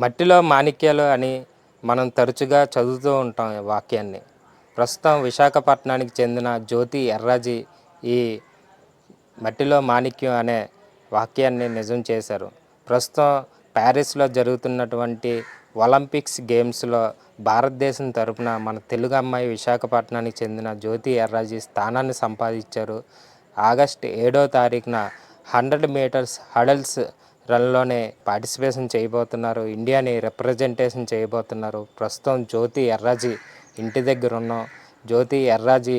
మట్టిలో మాణిక్యాలు అని మనం తరచుగా చదువుతూ ఉంటాం ఈ వాక్యాన్ని. ప్రస్తుతం విశాఖపట్నానికి చెందిన జ్యోతి ఎర్రాజీ ఈ మట్టిలో మాణిక్యం అనే వాక్యాన్ని నిజం చేశారు. ప్రస్తుతం ప్యారిస్లో జరుగుతున్నటువంటి ఒలింపిక్స్ గేమ్స్లో భారతదేశం తరపున మన తెలుగు అమ్మాయి విశాఖపట్నానికి చెందిన జ్యోతి ఎర్రాజీ స్థానాన్ని సంపాదించారు. ఆగస్ట్ ఏడో తారీఖున హండ్రెడ్ మీటర్స్ హడల్స్ రన్లోనే పార్టిసిపేషన్ చేయబోతున్నారు. ఇండియాని రిప్రజెంటేషన్ చేయబోతున్నారు. ప్రస్తుతం జ్యోతి ఎర్రాజీ ఇంటి దగ్గర ఉన్నాం. జ్యోతి ఎర్రాజీ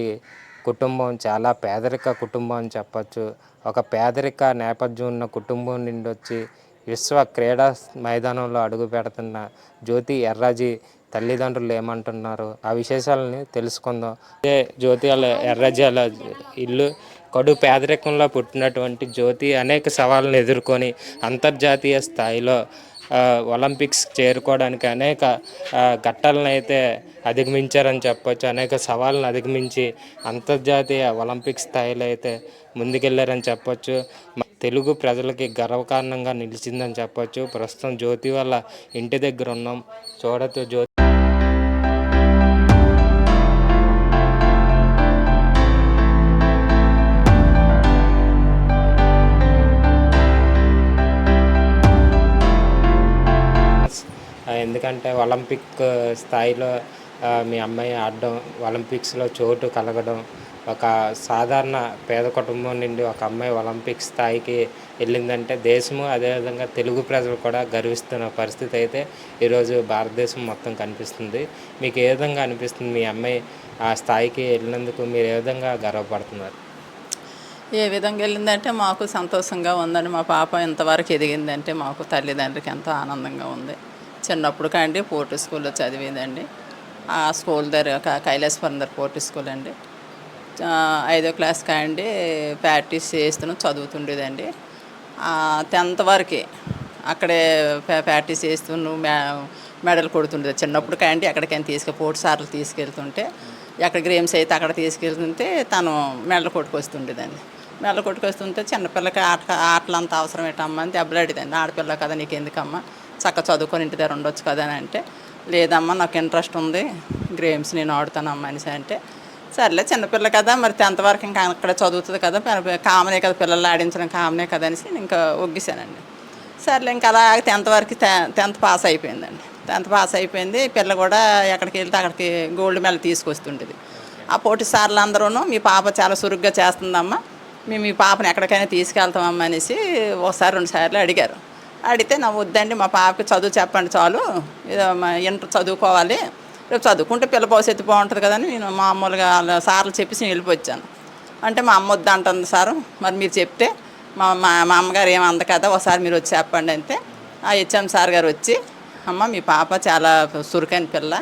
కుటుంబం చాలా పేదరిక కుటుంబం అని చెప్పచ్చు. ఒక పేదరిక నేపథ్యం ఉన్న కుటుంబం నుండి వచ్చి విశ్వ క్రీడా మైదానంలో అడుగు పెడుతున్న జ్యోతి ఎర్రాజీ తల్లిదండ్రులు ఏమంటున్నారు? ఆ విశేషాలని తెలుసుకుందాం. అదే జ్యోతి వాళ్ళ ఎర్రాజీ వాళ్ళ ఇల్లు. కడు పేదరికంలో పుట్టినటువంటి జ్యోతి అనేక సవాళ్ళను ఎదుర్కొని అంతర్జాతీయ స్థాయిలో ఒలింపిక్స్ చేరుకోవడానికి అనేక ఘట్టాలను అయితే అధిగమించారని చెప్పొచ్చు. అనేక సవాళ్ళను అధిగమించి అంతర్జాతీయ ఒలింపిక్ స్థాయిలో అయితే ముందుకెళ్ళారని చెప్పొచ్చు. తెలుగు ప్రజలకి గర్వకారణంగా నిలిచిందని చెప్పొచ్చు. ప్రస్తుతం జ్యోతి వల్ల ఇంటి దగ్గర ఉన్నాం. చూడతో జ్యోతి ఎందుకంటే ఒలింపిక్ స్థాయిలో మీ అమ్మాయి ఆడడం ఒలింపిక్స్లో చోటు కలగడం ఒక సాధారణ పేద కుటుంబం నుండి ఒక అమ్మాయి ఒలింపిక్ స్థాయికి వెళ్ళిందంటే దేశము అదేవిధంగా తెలుగు ప్రజలు కూడా గర్విస్తున్న పరిస్థితి అయితే ఈరోజు భారతదేశం మొత్తం కనిపిస్తుంది. మీకు ఏ విధంగా అనిపిస్తుంది మీ అమ్మాయి ఆ స్థాయికి వెళ్ళినందుకు మీరు ఏ విధంగా గర్వపడుతున్నారు? ఏ విధంగా వెళ్ళిందంటే మాకు సంతోషంగా ఉందండి. మా పాప ఇంతవరకు ఎదిగిందంటే మాకు తల్లిదండ్రికి ఎంతో ఆనందంగా ఉంది. చిన్నప్పుడు కాండి పోర్టు స్కూల్లో చదివిందండి. ఆ స్కూల్ దగ్గర కైలాసపురం దగ్గర పోర్టు స్కూల్ అండి. ఐదో క్లాస్ కాండి ప్రాక్టీస్ చేస్తున్నాం చదువుతుండేదండి. టెన్త్ వరకే అక్కడే ప్రాక్టీస్ చేస్తూ మెడల్ కొడుతుండేది. చిన్నప్పుడు కాండి ఎక్కడికైనా తీసుకు పోటీ సార్లు తీసుకెళ్తుంటే ఎక్కడ గేమ్స్ అయితే అక్కడ తీసుకెళ్తుంటే తను మెడల్ కొట్టుకొస్తుండేదండి. మెడల్ కొట్టుకొస్తుంటే చిన్నపిల్లకి ఆట ఆటలు అంత అవసరం ఏంటమ్మా అని దెబ్బలాడేదండి. ఆడపిల్ల కదా నీకు ఎందుకమ్మా చక్క చదువుకొని ఇంటి దగ్గర ఉండొచ్చు కదా అని అంటే లేదమ్మా నాకు ఇంట్రెస్ట్ ఉంది గేమ్స్ నేను ఆడుతానమ్మా అనేసి అంటే సర్లే చిన్నపిల్ల కదా మరి టెన్త్ వరకు ఇంకా అక్కడ చదువుతుంది కదా కామనే కదా పిల్లలు ఆడించడం కామనే కదా అనేసి నేను ఇంకా ఒగ్గిశానండి సర్లే ఇంకా అలా టెన్త్ వరకు టెన్త్ పాస్ అయిపోయిందండి. టెన్త్ పాస్ అయిపోయింది పిల్ల కూడా ఎక్కడికి వెళ్తే అక్కడికి గోల్డ్ మెడల్ తీసుకొస్తుండేది. ఆ పోటీ సార్లు అందరూ మీ పాప చాలా సురుగ్గా చేస్తుందమ్మా మేము మీ పాపని ఎక్కడికైనా తీసుకెళ్తామమ్మా అనేసి ఒకసారి రెండు సార్లు అడిగారు. అడిగితే నా వద్దండి మా పాపకి చదువు చెప్పండి చాలు. మా ఇంటర్ చదువుకోవాలి. రేపు చదువుకుంటే పిల్ల భవిష్యత్తు బాగుంటుంది కదని నేను మామూలుగా వాళ్ళ సార్లు చెప్పేసి నేను వెళ్ళిపోచ్చాను. అంటే మా అమ్మ వద్దు అంటుంది సారు మరి మీరు చెప్తే మా మా మా అమ్మగారు ఏం అంద కదా ఒకసారి మీరు వచ్చి చెప్పండి అంటే ఆ హెచ్ఎం సార్ గారు వచ్చి అమ్మ మీ పాప చాలా చురుకైన పిల్ల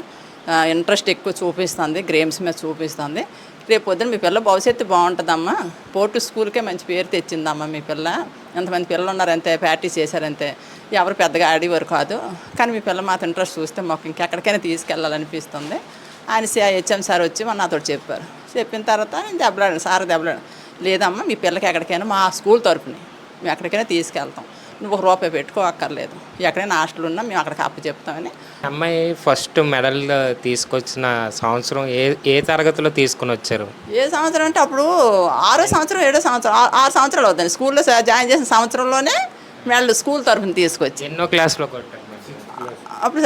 ఇంట్రెస్ట్ ఎక్కువ చూపిస్తుంది గేమ్స్ మీద చూపిస్తుంది. రేపు పొద్దున మీ పిల్ల భవిష్యత్తు బాగుంటుందమ్మా. పోర్టు స్కూల్కే మంచి పేరు తెచ్చిందమ్మా మీ పిల్ల. ఎంతమంది పిల్లలు ఉన్నారంతే ప్రాక్టీస్ చేశారంతే. ఎవరు పెద్దగా ఆడేవారు కాదు. కానీ మీ పిల్ల మాత్రం ఇంట్రెస్ట్ చూస్తే మాకు ఇంకెక్కడికైనా తీసుకెళ్ళాలనిపిస్తుంది. అనేసి ఆ హెచ్ఎం సార్ వచ్చి మన నాతో చెప్పారు. చెప్పిన తర్వాత నేను దెబ్బలాడాను సార్ దెబ్బలాడు లేదమ్మా మీ పిల్లకి ఎక్కడికైనా మా స్కూల్ తరపుని. మేము ఎక్కడికైనా తీసుకెళ్తాం. నువ్వు ఒక రూపాయి పెట్టుకో అక్కర్లేదు. ఎక్కడైనా హాస్టల్ ఉన్నా మేము అక్కడికి అప్పు చెప్తామని. అమ్మాయి ఫస్ట్ మెడల్ తీసుకొచ్చిన సంవత్సరం ఏ ఏ తరగతిలో తీసుకుని వచ్చారు? ఏ సంవత్సరం అంటే అప్పుడు ఆరో సంవత్సరం ఏడో సంవత్సరం ఆ- ఆరు సంవత్సరాలు అవుతుంది. స్కూల్లో జాయిన్ చేసిన సంవత్సరంలోనే మెడల్ స్కూల్ తరఫున తీసుకొచ్చి. ఎన్నో క్లాస్లో కొట్టారు? అప్పుడు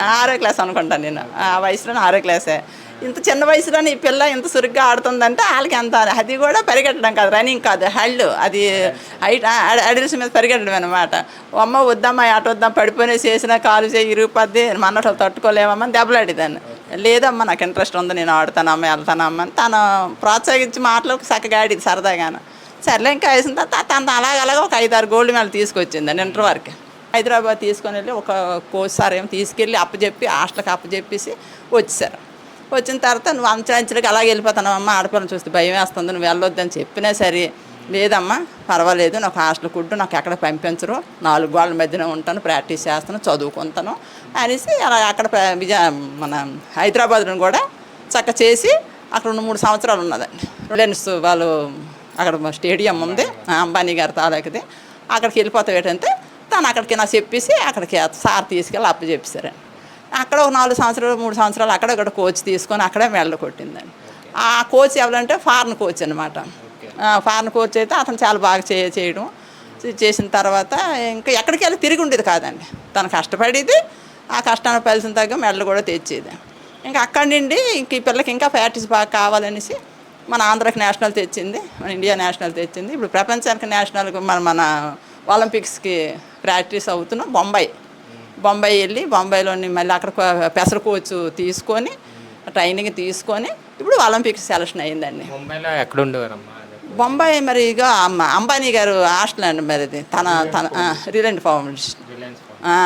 ఆరో క్లాస్? అనుకుంటాను నేను. ఆ వయసులోనే ఆరో క్లాసే. ఇంత చిన్న వయసులోనే ఈ పిల్ల ఇంత సురుగ్గా ఆడుతుందంటే వాళ్ళకి ఎంత అది కూడా పరిగెట్టడం కాదు రన్నింగ్ కాదు హళ్ళు అది హైట్ అడిల్స్ మీద పరిగెట్టడం అనమాట అమ్మ వద్దమ్మా అటు వద్దాం పడిపోయిన చేసిన కాలు చేయి ఇరుగుపద్ది మన్నట్లు తట్టుకోలేమమ్మా దెబ్బలాడేదాన్ని. లేదమ్మా నాకు ఇంట్రెస్ట్ ఉంది నేను ఆడుతానమ్మా వెళ్తానమ్మా అని తను ప్రోత్సహించి మాటలు చక్కగా ఆడిది సరదాగాను. సర్లే ఇంకా వేసిన తర్వాత తను అలాగ అలాగ ఒక ఐదు ఆరు గోల్డ్ మెడల్ తీసుకొచ్చిందండి ఇంటర్ వరకు. హైదరాబాద్ తీసుకొని వెళ్ళి ఒక కోచ్ సార్ ఏమో తీసుకెళ్ళి అప్పచెప్పి హాస్టల్కి అప్పచెప్పేసి వచ్చేసారు. వచ్చిన తర్వాత నువ్వు అంచనంచడానికి అలాగే వెళ్ళిపోతాను అమ్మ ఆడపిల్లని చూస్తే భయం వేస్తుంది. నువ్వు వెళ్ళొద్దని చెప్పినా సరే లేదమ్మా పర్వాలేదు. నాకు హాస్టల్ కుట్టు నాకు ఎక్కడ పంపించరు. నాలుగు గోళ్ళ మధ్యన ఉంటాను ప్రాక్టీస్ చేస్తాను చదువుకుంటాను అనేసి అలా అక్కడ విజయ మన హైదరాబాద్లో కూడా చక్క చేసి అక్కడ రెండు మూడు సంవత్సరాలు ఉన్నదండి. రిలయన్స్ వాళ్ళు అక్కడ స్టేడియం ఉంది అంబానీ గారి తాలూకుది. అక్కడికి వెళ్ళిపోతావు ఏంటంటే తను అక్కడికి నాకు చెప్పేసి అక్కడికి సార్ తీసుకెళ్ళి అప్పు చెప్పేశారండి. అక్కడ ఒక నాలుగు సంవత్సరాలు మూడు సంవత్సరాలు అక్కడ కోచ్ తీసుకొని అక్కడే మెడలు కొట్టిందండి. ఆ కోచ్ ఎవరంటే ఫారెన్ కోచ్ అనమాట ఫారెన్ కోచ్ అయితే అతను చాలా బాగా చే చేయడం. చేసిన తర్వాత ఇంకా ఎక్కడికి వెళ్ళి తిరిగి ఉండేది కాదండి. తను కష్టపడేది ఆ కష్టాన్ని ఫలితం తగ్గ మెడలు కూడా తెచ్చేది. ఇంకా అక్కడి నుండి ఇంక ఈ పిల్లకి ఇంకా ప్రాక్టీస్ బాగా కావాలనేసి మన ఆంధ్రాకి నేషనల్ తెచ్చింది మన ఇండియా నేషనల్ తెచ్చింది. ఇప్పుడు ప్రపంచానికి నేషనల్ మన మన ఒలింపిక్స్కి ప్రాక్టీస్ అవుతున్నాం బొంబాయి. బొంబాయి వెళ్ళి బొంబాయిలోని మళ్ళీ అక్కడ పెసర కోచ్ తీసుకొని ట్రైనింగ్ తీసుకొని ఇప్పుడు ఒలింపిక్స్ సెలక్షన్ అయ్యిందండి. ముంబైలో ఎక్కడ ఉండేవారమ్మా? బొంబాయి మరి ఇక అమ్మ అంబానీ గారు హాస్టల్ అండి మరి అది. తన తన ఫౌండేషన్. రిలయన్స్ ఆ,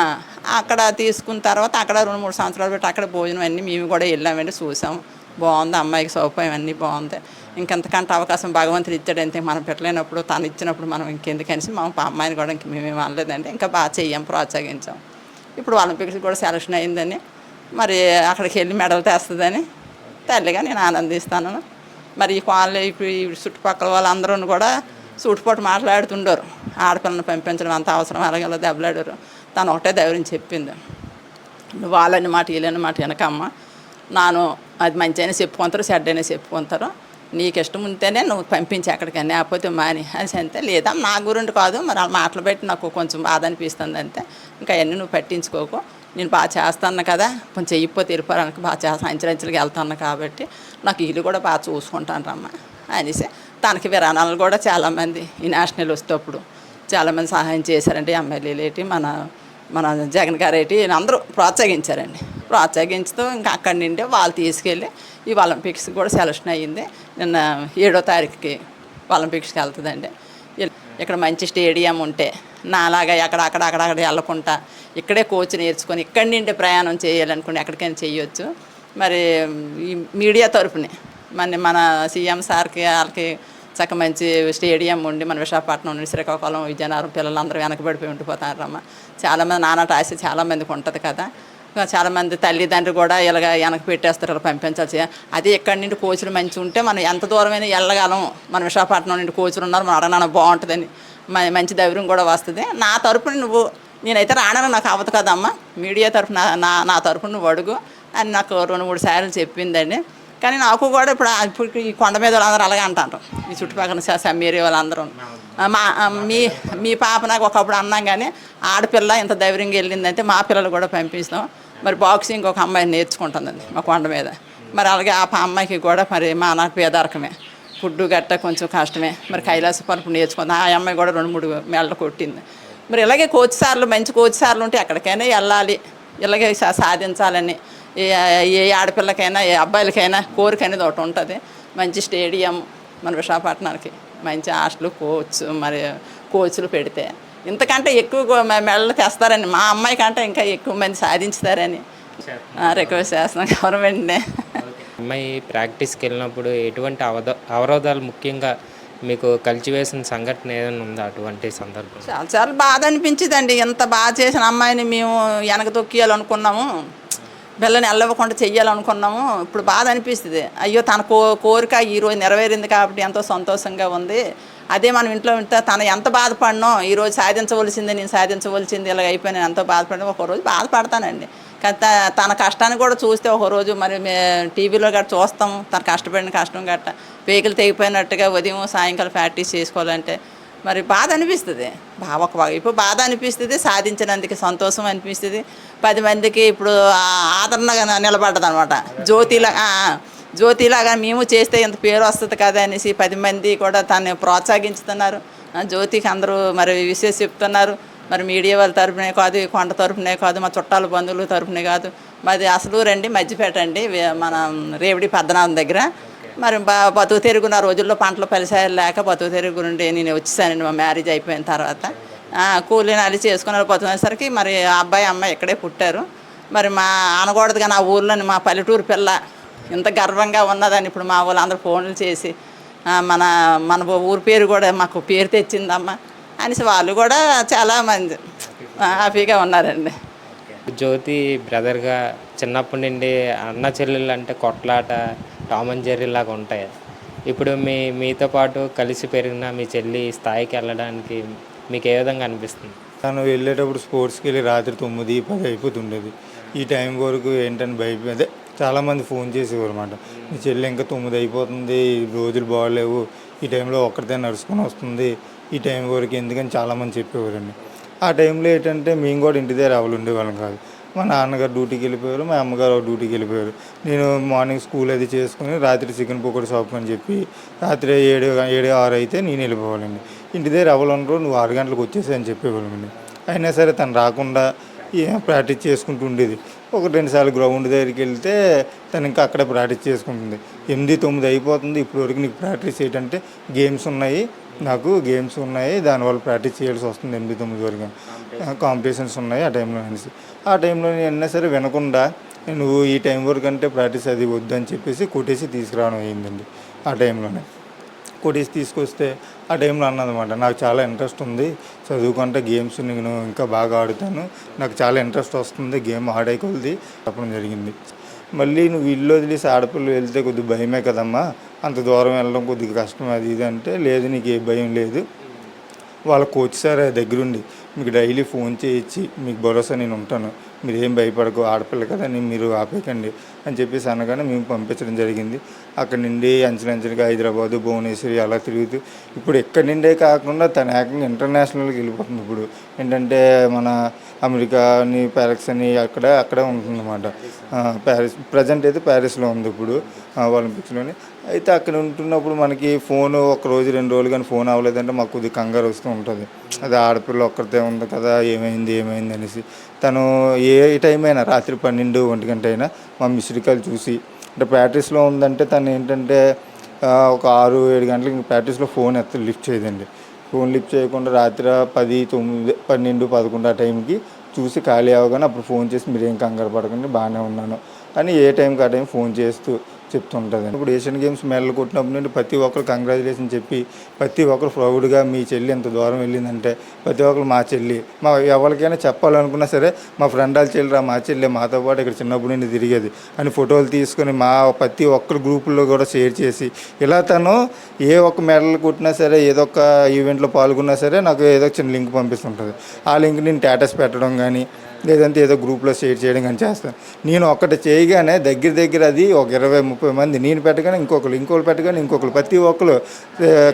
అక్కడ తీసుకున్న తర్వాత అక్కడ రెండు మూడు సంవత్సరాలు పెట్టి అక్కడ భోజనం అన్నీ మేము కూడా వెళ్ళామండి చూసాం. బాగుంది అమ్మాయికి సౌకర్యం అన్నీ బాగుంది. ఇంకెంతకంటే అవకాశం భగవంతుడు ఇచ్చాడు అంతే మనం పెట్టలేనప్పుడు తను ఇచ్చినప్పుడు మనం ఇంకెందుకనేసి మా అమ్మాయిని కూడా ఇంక మేమేం అనలేదండి. ఇంకా బాగా చెయ్యం ప్రోత్సహించాం. ఇప్పుడు ఒలింపిక్స్ కూడా సెలక్షన్ అయిందని. మరి అక్కడికి వెళ్ళి మెడల్ తెస్తుందని. తల్లిగా నేను ఆనందిస్తాను. మరి ఈ కాలనీ ఇప్పుడు ఈ చుట్టుపక్కల వాళ్ళందరూ కూడా సూటుపోటు మాట్లాడుతుండారు. ఆడపిల్లని పంపించడం అంత అవసరం అలాగే ఇలా దెబ్బలాడారు. తను ఒకటే ధైర్యం చెప్పింది. నువ్వు వాళ్ళని మాట వీళ్ళని మాట వెనకమ్మ. నాను అది మంచి అయినా చెప్పుకుంటారు చెడ్డైనా చెప్పుకుంటారు. నీకు ఇష్టం ఉంటేనే నువ్వు పంపించి ఎక్కడికైనా లేకపోతే మాని అని అంతే లేదా నా గురించి కాదు. మరి ఆ మాటలు పెట్టి నాకు కొంచెం బాధ అనిపిస్తుంది అంతే. ఇంకా అవన్నీ నువ్వు పట్టించుకోకు. నేను బాగా చేస్తాను కదా. కొంచెం చెయ్యిపోతే వెళ్ళిపోవడానికి బాగా చేస్తాను అంచెలంచెలుగా వెళ్తాను కాబట్టి నాకు ఇల్లు కూడా బాగా చూసుకుంటాను రమ్మ అనేసి. తనకి విరాణాలు కూడా చాలామంది ఈ నేషనల్ వస్తేప్పుడు చాలామంది సహాయం చేశారంటే ఎమ్మెల్యేలు ఏంటి మన మన జగన్ గారు ఏంటి అందరూ ప్రోత్సహించారండి. ప్రోత్సహించుతూ ఇంకా అక్కడి నుండి వాళ్ళు తీసుకెళ్ళి ఈ ఒలింపిక్స్ కూడా సెలక్షన్ అయ్యింది. నిన్న ఏడో తారీఖుకి ఒలింపిక్స్కి వెళ్తుందండి. ఇక్కడ మంచి స్టేడియం ఉంటే నాలాగా ఎక్కడ అక్కడ అక్కడ వెళ్ళకుండా ఇక్కడే కోచ్ నేర్చుకొని ఇక్కడి నుండి ప్రయాణం చేయాలనుకుని ఎక్కడికైనా చేయొచ్చు. మరి ఈ మీడియా తరఫునే మన మన సీఎం సార్కి వాళ్ళకి చక్క మంచి స్టేడియం ఉండి మన విశాఖపట్నం నుండి శ్రీకాకుళం విజయనగరం పిల్లలందరూ వెనకబడిపోయి ఉండిపోతారమ్మ. చాలామంది నానాట ఆశ చాలామందికి ఉంటుంది కదా. చాలామంది తల్లిదండ్రులు కూడా ఇలాగ వెనక పెట్టేస్తారు ఇలా పంపించాల్సి. అదే ఇక్కడ నుండి కోచులు మంచి ఉంటే మనం ఎంత దూరమైనా వెళ్ళగలం. మన విశాఖపట్నం నుండి కోచులు ఉన్నారు మనం అడగనా బాగుంటుందని. మ- మంచి ధైర్యం కూడా వస్తుంది. నా తరపున నువ్వు నేనైతే రానని నాకు అవ్వదు కదమ్మా. మీడియా తరపున నా నా తరపున నువ్వు అడుగు. అని నాకు రెండు మూడు సార్లు చెప్పిందండి. కానీ నాకు కూడా ఇప్పుడు ఇప్పుడు ఈ కొండ మీద వాళ్ళందరూ అలాగే అంటారు. ఈ చుట్టుపక్కల సమ్మేరి వాళ్ళందరూ. మా మీ మీ పాప నాకు ఒకప్పుడు అన్నాం కానీ ఆడపిల్ల ఇంత ధైర్యంగా వెళ్ళిందంటే మా పిల్లలు కూడా పంపిస్తాం. మరి బాక్సింగ్ ఒక అమ్మాయి నేర్చుకుంటుందండి మా కొండ మీద. మరి అలాగే ఆ అమ్మాయికి కూడా మరి మా నాకు పేదరికమే. ఫుడ్ గట్ట కొంచెం కష్టమే. మరి కైలాస పరుపు నేర్చుకుంది. ఆ అమ్మాయి కూడా రెండు మూడు మెడలు కొట్టింది. మరి ఇలాగే కోచ్ సార్లు మంచి కోచ్ సార్లు ఉంటే ఎక్కడికైనా వెళ్ళాలి. ఇలాగే సాధించాలని. ఏ ఏ ఆడపిల్లకైనా ఏ అబ్బాయిలకైనా కోరిక అనేది ఒకటి ఉంటుంది. మంచి స్టేడియం మన విశాఖపట్నానికి. మంచి హాస్టల్ కోచ్ మరి కోచ్లు పెడితే. ఇంతకంటే ఎక్కువ మెడలు తెస్తారని మా అమ్మాయి కంటే ఇంకా ఎక్కువ మంది సాధించుతారని రిక్వెస్ట్ చేస్తున్నాం గవర్నమెంట్నే. అమ్మాయి ప్రాక్టీస్కి వెళ్ళినప్పుడు ఎటువంటి అవద అవరోధాలు ముఖ్యంగా మీకు కలిచివేసిన సంఘటన ఏదైనా ఉందా అటువంటి సందర్భం చాలా చాలా బాధ అనిపించిందండి. ఎంత బాగా చేసిన అమ్మాయిని మేము వెనక తొక్కియాలనుకున్నాము పిల్లని వెళ్ళవకుండా చెయ్యాలనుకున్నాము. ఇప్పుడు బాధ అనిపిస్తుంది. అయ్యో తన కో కోరిక ఈరోజు నెరవేరింది కాబట్టి ఎంతో సంతోషంగా ఉంది. అదే మనం ఇంట్లో ఉంటే తను ఎంత బాధపడినో ఈరోజు సాధించవలసింది నేను సాధించవలసింది ఇలా అయిపోయి నేను ఎంతో బాధపడినా ఒకరోజు బాధపడతానండి. కానీ త- తన కష్టాన్ని కూడా చూస్తే ఒకరోజు మరి టీవీలో గట్రా చూస్తాం. తను కష్టపడిన కష్టం గట్ట వెహికల్ తెగిపోయినట్టుగా ఉదయం సాయంకాలం ప్రాక్టీస్ చేసుకోవాలంటే మరి బాధ అనిపిస్తుంది. ఒక వైపు బాధ అనిపిస్తుంది సాధించినందుకు సంతోషం అనిపిస్తుంది. పది మందికి ఇప్పుడు ఆదరణగా నిలబడ్డది అనమాట జ్యోతిలా జ్యోతిలాగా మేము చేస్తే ఇంత పేరు వస్తుంది కదా అనేసి పది మంది కూడా తను ప్రోత్సహించుతున్నారు. జ్యోతికి అందరూ మరి విశేష చెప్తున్నారు. మరి మీడియా వాళ్ళ తరపునే కాదు కొండ తరపునే కాదు మా చుట్టాల బంధువుల తరపునే కాదు. మాది అసలు రండి మధ్యపేట అండి మన రేవడి పద్మనాభం దగ్గర. మరి బా బతుకు తెరుగు నా రోజుల్లో పంటలు ఫలిసాయాలు లేక బతుకు తెరుగు నుండి నేను వచ్చేసానండి మా మ్యారేజ్ అయిపోయిన తర్వాత. ఆ, కూలి నాలి చేసుకున్నారు బతుకునేసరికి మరి ఆ అబ్బాయి అమ్మాయి ఇక్కడే పుట్టారు. మరి మా అనకూడదుగా నా ఊర్లోని మా పల్లెటూరు పిల్ల ఇంత గర్వంగా ఉన్నదని ఇప్పుడు మా వాళ్ళందరూ ఫోన్లు చేసి మన మన ఊరి పేరు కూడా మాకు పేరు తెచ్చిందమ్మా అనేసి వాళ్ళు కూడా చాలా మంది హ్యాపీగా ఉన్నారండి. జ్యోతి బ్రదర్గా చిన్నప్పటి నుండి అన్న చెల్లెళ్ళు అంటే కొట్లాట టామ్ అండ్ జెర్రీ లాగా ఉంటాయి. ఇప్పుడు మీ మీతో పాటు కలిసి పెరిగిన మీ చెల్లి స్థాయికి వెళ్ళడానికి మీకు ఏ విధంగా అనిపిస్తుంది? తను వెళ్ళేటప్పుడు స్పోర్ట్స్కి వెళ్ళి రాత్రి తొమ్మిది పది అయిపోతుండేది. ఈ టైం వరకు ఏంటని భయపడి అదే చాలామంది ఫోన్ చేసేవారు అనమాట మీ చెల్లి ఇంకా తొమ్మిది అయిపోతుంది రోజులు బాగలేవు ఈ టైంలో ఒక్కరితే నడుచుకొని వస్తుంది ఈ టైం వరకు ఎందుకని చాలామంది చెప్పేవారండి. ఆ టైంలో ఏంటంటే మేము కూడా ఇంటి దగ్గర ఎవరు ఉండేవాళ్ళం కాదు. మా నాన్నగారు డ్యూటీకి వెళ్ళిపోయారు మా అమ్మగారు డ్యూటీకి వెళ్ళిపోయారు. నేను మార్నింగ్ స్కూల్ అది చేసుకుని రాత్రి చికెన్ పకోడీ షాప్ అని చెప్పి రాత్రి ఏడు ఏడు ఆరు అయితే నేను వెళ్ళిపోవాలండి. ఇంటి దగ్గర ఎవరు నువ్వు ఆరు గంటలకు వచ్చేసి అని చెప్పేవాళ్ళండి అయినా సరే తను రాకుండా ప్రాక్టీస్ చేసుకుంటూ ఉండేది. ఒక రెండు సార్లు గ్రౌండ్ దగ్గరికి వెళ్తే తను ఇంకా అక్కడే ప్రాక్టీస్ చేసుకుంటుంది. ఎనిమిది తొమ్మిది అయిపోతుంది. ఇప్పటివరకు వరకు నీకు ప్రాక్టీస్ ఏంటంటే గేమ్స్ ఉన్నాయి నాకు గేమ్స్ ఉన్నాయి దానివల్ల ప్రాక్టీస్ చేయాల్సి వస్తుంది ఎనిమిది తొమ్మిది వరకు. కాంపిటీషన్స్ ఉన్నాయి ఆ టైంలో అనేసి. ఆ టైంలో నేను అయినా సరే వినకుండా నువ్వు ఈ టైం వరకు అంటే ప్రాక్టీస్ అది వద్దని చెప్పేసి కొట్టేసి తీసుకురావడం అయిందండి ఆ టైంలోనే. కొట్టేసి తీసుకొస్తే ఆ టైంలో అన్నదన్నమాట నాకు చాలా ఇంట్రెస్ట్ ఉంది చదువుకుంటే గేమ్స్ నేను ఇంకా బాగా ఆడుతాను నాకు చాలా ఇంట్రెస్ట్ వస్తుంది గేమ్ ఆడే కొద్ది చెప్పడం జరిగింది. మళ్ళీ నువ్వు ఇల్లు వదిలేసి ఆడపిల్లలు వెళ్తే కొద్దిగా భయమే కదమ్మా అంత దూరం వెళ్ళడం కొద్దిగా కష్టం అది ఇది అంటే లేదు నీకు ఏ భయం లేదు వాళ్ళ కోచ్ సార్ దగ్గరుండి మీకు డైలీ ఫోన్ చేయించి మీకు భరోసా నేను ఉంటాను. మీరు ఏం భయపడకు ఆడపిల్ల కదా నేను మీరు ఆపేయకండి అని చెప్పేసి అనగానే మేము పంపించడం జరిగింది. అక్కడి నుండి అంచెలంచెలుగా హైదరాబాదు భువనేశ్వరి అలా తిరుగుతూ ఇప్పుడు ఎక్కడి నుండే కాకుండా తన ఏకంగా ఇంటర్నేషనల్కి వెళ్ళిపోతుంది ఇప్పుడు. ఏంటంటే మన అమెరికాని ప్యారిస్ అని అక్కడ అక్కడే ఉంటుందన్నమాట. ప్యారిస్ ప్రజెంట్ అయితే ప్యారిస్లో ఉంది ఇప్పుడు ఒలింపిక్స్లోని. అయితే అక్కడ ఉంటున్నప్పుడు మనకి ఫోన్ ఒక రోజు రెండు రోజులు కానీ ఫోన్ అవ్వలేదంటే మాకు కొద్దిగా కంగారు వస్తూ ఉంటుంది. అది ఆడపిల్ల ఒక్కరితే ఉంది కదా ఏమైంది ఏమైంది అనేసి. తను ఏ టైం అయినా రాత్రి పన్నెండు ఒంటి గంట అయినా మా మిస్డ్ కాల్ చూసి అంటే ప్రాక్టీస్లో ఉందంటే తను ఏంటంటే ఒక ఆరు ఏడు గంటలకి ప్రాక్టీస్లో ఫోన్ ఎత్త లిఫ్ట్ చేయదండి. ఫోన్ లిఫ్ట్ చేయకుండా రాత్రి పది తొమ్మిది పన్నెండు పదకొండు ఆ టైంకి చూసి ఖాళీ అవ్వగానే అప్పుడు ఫోన్ చేసి మీరేం కంగారు పడకండి బాగానే ఉన్నాను. అని ఏ టైంకి ఆ టైం ఫోన్ చేస్తూ చెప్తుంటుంది. ఇప్పుడు ఏషియన్ గేమ్స్ మెడల్ కొట్టినప్పుడు నుండి ప్రతి ఒక్కరు కంగ్రాచులేషన్ చెప్పి ప్రతి ఒక్కరు ప్రౌడ్గా మీ చెల్లి ఎంత దూరం వెళ్ళిందంటే ప్రతి ఒక్కరు మా చెల్లి. మా ఎవరికైనా చెప్పాలనుకున్నా సరే మా ఫ్రెండ్ వాళ్ళ చెల్లిరా మా చెల్లి మాతో పాటు ఇక్కడ చిన్నప్పుడు నుండి తిరిగేది అని ఫోటోలు తీసుకొని మా ప్రతి ఒక్కరు గ్రూపుల్లో కూడా షేర్ చేసి ఇలా తను ఏ ఒక్క మెడల్ కొట్టినా సరే ఏదో ఒక ఈవెంట్లో పాల్గొన్నా సరే నాకు ఏదో చిన్న లింక్ పంపిస్తుంటుంది. ఆ లింక్ నేను స్టేటస్ పెట్టడం కానీ లేదంటే ఏదో గ్రూప్లో షేర్ చేయడం కానీ చేస్తాను. నేను ఒక్కటి చేయగానే దగ్గర దగ్గర అది ఒక ఇరవై ముప్పై మంది నేను పెట్టగానే ఇంకొకరు ఇంకొకరు పెట్టగానే ఇంకొకరు ప్రతి ఒక్కరు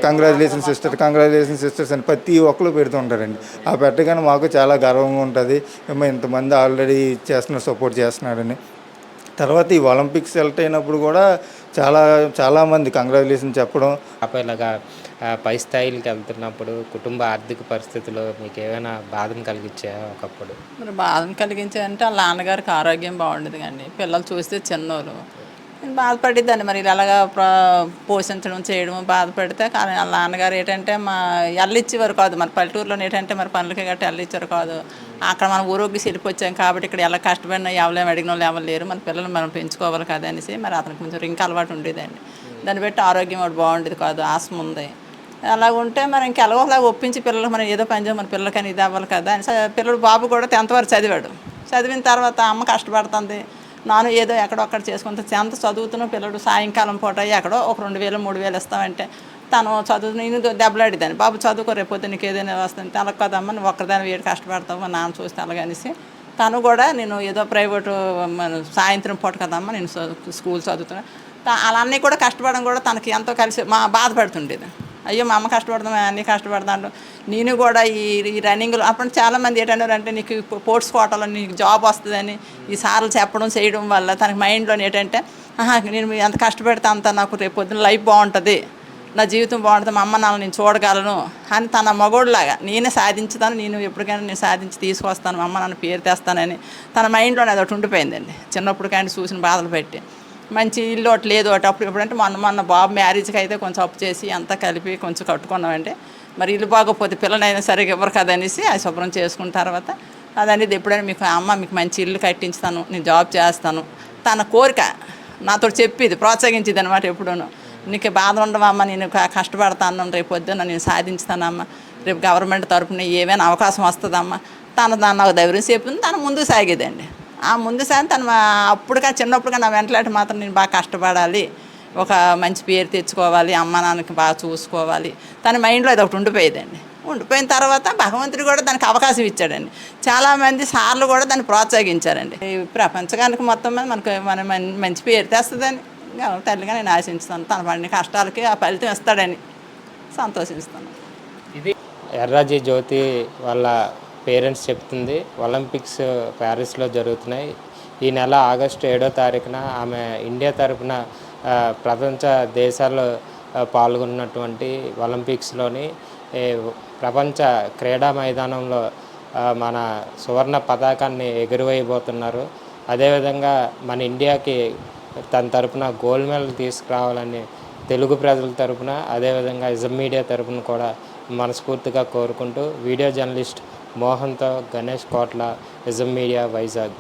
కంగ్రాచులేషన్ సిస్టర్ కంగ్రాచులేషన్ సిస్టర్స్ అని ప్రతి ఒక్కరు పెడుతూ ఉంటారండి. ఆ పెట్టగానే మాకు చాలా గర్వంగా ఉంటుంది. ఇంతమంది ఆల్రెడీ చేస్తున్నారు సపోర్ట్ చేస్తున్నారని. తర్వాత ఈ ఒలింపిక్స్ సెలెక్ట్ అయినప్పుడు కూడా చాలా చాలామంది కంగ్రాచులేషన్ చెప్పడం. ఇలాగా ఆ, పై స్థాయికి వెళ్తున్నప్పుడు కుటుంబ ఆర్థిక పరిస్థితులు మీకు ఏమైనా బాధను కలిగించాయా ఒకప్పుడు? మరి బాధను కలిగించాయంటే వాళ్ళ నాన్నగారికి ఆరోగ్యం బాగుండదు కండి పిల్లలు చూస్తే చిన్నోళ్ళు. నేను బాధపడిద్దాన్ని మరి ఇలాగా పోషించడం చేయడం బాధపడితే కానీ వాళ్ళ నాన్నగారు ఏంటంటే మా ఎల్లిచ్చేవారు కాదు. మరి పల్లెటూరులో ఏంటంటే మరి పనులకి గట్రా ఎల్లిచ్చారు కాదు. అక్కడ మనం ఊరోగి వెళ్ళిపోచ్చాం కాబట్టి ఇక్కడ ఎలా కష్టపడినా ఎవరేం అడిగిన వాళ్ళు ఎవరు లేరు. మన పిల్లల్ని మనం పెంచుకోవాలి కదా అనేసి మరి అతనికి కొంచెం ఇంకా అలవాటు ఉండేదండి. దాన్ని బట్టి ఆరోగ్యం వాడు బాగుండేది కాదు ఆస్మ ఉంది. అలా ఉంటే మనం ఇంకా ఎలాగోలా ఒప్పించి పిల్లలకు మనం ఏదో పని చేయం మన పిల్లలకని ఇది అవ్వాలి కదా అని పిల్లడు బాబు కూడా టెన్త్ వరకు చదివాడు. చదివిన తర్వాత అమ్మ కష్టపడుతుంది. నాను ఏదో ఎక్కడో అక్కడ చేసుకుంటే ఎంత చదువుతున్నా పిల్లడు సాయంకాలం పూట ఎక్కడో ఒక రెండు వేలు మూడు వేలు ఇస్తామంటే తను చదువు నేను దెబ్బలాడేదాన్ని. బాబు చదువుకో రేపోతే నీకు ఏదైనా వస్తుంది అలా కదమ్మా నువ్వు ఒక్కదాని వేడి కష్టపడతావు మా నాన్న చూస్తే అలాగనేసి. తను కూడా నేను ఏదో ప్రైవేటు సాయంత్రం పూట కదమ్మా నేను స్కూల్ చదువుతున్నా. అలా అన్నీ కూడా కష్టపడడం కూడా తనకి ఎంతో కలిసి మా బాధపడుతుండేది. అయ్యో మా అమ్మ కష్టపడదాం? అన్నీ కష్టపడతాను నేను కూడా ఈ ఈ రన్నింగ్లో అప్పుడు చాలామంది ఏంటన్నారు అంటే నీకు స్పోర్ట్స్ కోటాలో నీకు జాబ్ వస్తుందని ఈ సార్లు చెప్పడం చేయడం వల్ల తనకి మైండ్లో ఏంటంటే ఆహా నేను ఎంత కష్టపడితే అంత నాకు రేపు పొద్దున లైఫ్ బాగుంటుంది. నా జీవితం బాగుంటుంది మా అమ్మ నాన్న నేను చూడగలను అని తన మగోడులాగా నేనే సాధించుతాను నేను ఎప్పటికైనా నేను సాధించి తీసుకొస్తాను మా అమ్మ నాన్న పేరు తెస్తానని తన మైండ్లోనే అది ఒకటి ఉండిపోయిందండి. చిన్నప్పటికైనా చూసిన బాధలు పెట్టి. మంచి ఇల్లు ఒకటి లేదు ఒకటి అప్పుడు ఎప్పుడంటే మొన్న మొన్న బాబు మ్యారేజ్కి అయితే కొంచెం అప్పు చేసి అంతా కలిపి కొంచెం కట్టుకున్నామంటే మరి ఇల్లు బాగోపోతే పిల్లనైనా సరిగ్గా ఇవ్వరు కదనేసి అది శుభ్రం చేసుకున్న తర్వాత అదనేది ఎప్పుడైనా మీకు అమ్మ మీకు మంచి ఇల్లు కట్టించుతాను నేను జాబ్ చేస్తాను తన కోరిక నాతో చెప్పేది ప్రోత్సహించింది అనమాట ఎప్పుడూనూ. నీకు బాధ ఉండవమ్మా నేను కష్టపడతాను రేపు పొద్దున్న నేను సాధించుతానమ్మా. రేపు గవర్నమెంట్ తరఫున ఏమైనా అవకాశం వస్తుందమ్మా. తను దాన్ని నాకు ధైర్యం చెప్పింది తను ముందు సాగేదండి. ఆ ముందు సాగి తను అప్పుడుగా చిన్నప్పుడుగా నా వెంటలాంటి మాత్రం నేను బాగా కష్టపడాలి. ఒక మంచి పేరు తెచ్చుకోవాలి అమ్మ నాన్నకి బాగా చూసుకోవాలి. తన మైండ్లో అది ఒకటి ఉండిపోయేదండి. ఉండిపోయిన తర్వాత భగవంతుడు కూడా దానికి అవకాశం ఇచ్చాడండి. చాలామంది సార్లు కూడా దాన్ని ప్రోత్సహించారండి. ప్రపంచకానికి మొత్తం మీద మనకు మన మంచి పేరు తెస్తుందని ఇంకా తల్లిగా నేను ఆశించుతాను. తన పడిన కష్టాలకి ఆ ఫలితం ఇస్తాడని సంతోషిస్తాను. ఇది ఎర్రాజీ జ్యోతి వాళ్ళ పేరెంట్స్ చెప్తుంది. ఒలింపిక్స్ ప్యారిస్లో జరుగుతున్నాయి. ఈ నెల ఆగస్టు ఏడో తారీఖున ఆమె ఇండియా తరపున ప్రపంచ దేశాల్లో పాల్గొన్నటువంటి ఒలింపిక్స్లోని ప్రపంచ క్రీడా మైదానంలో మన సువర్ణ పతాకాన్ని ఎగురవేయబోతున్నారు. అదేవిధంగా మన ఇండియాకి తన తరపున గోల్డ్ మెడల్ తీసుకురావాలని తెలుగు ప్రజల తరపున అదేవిధంగా ఇజం మీడియా తరపున కూడా మనస్ఫూర్తిగా కోరుకుంటూ వీడియో జర్నలిస్ట్ మోహన్తో గణేష్ కోట్ల ఇజం మీడియా వైజాగ్.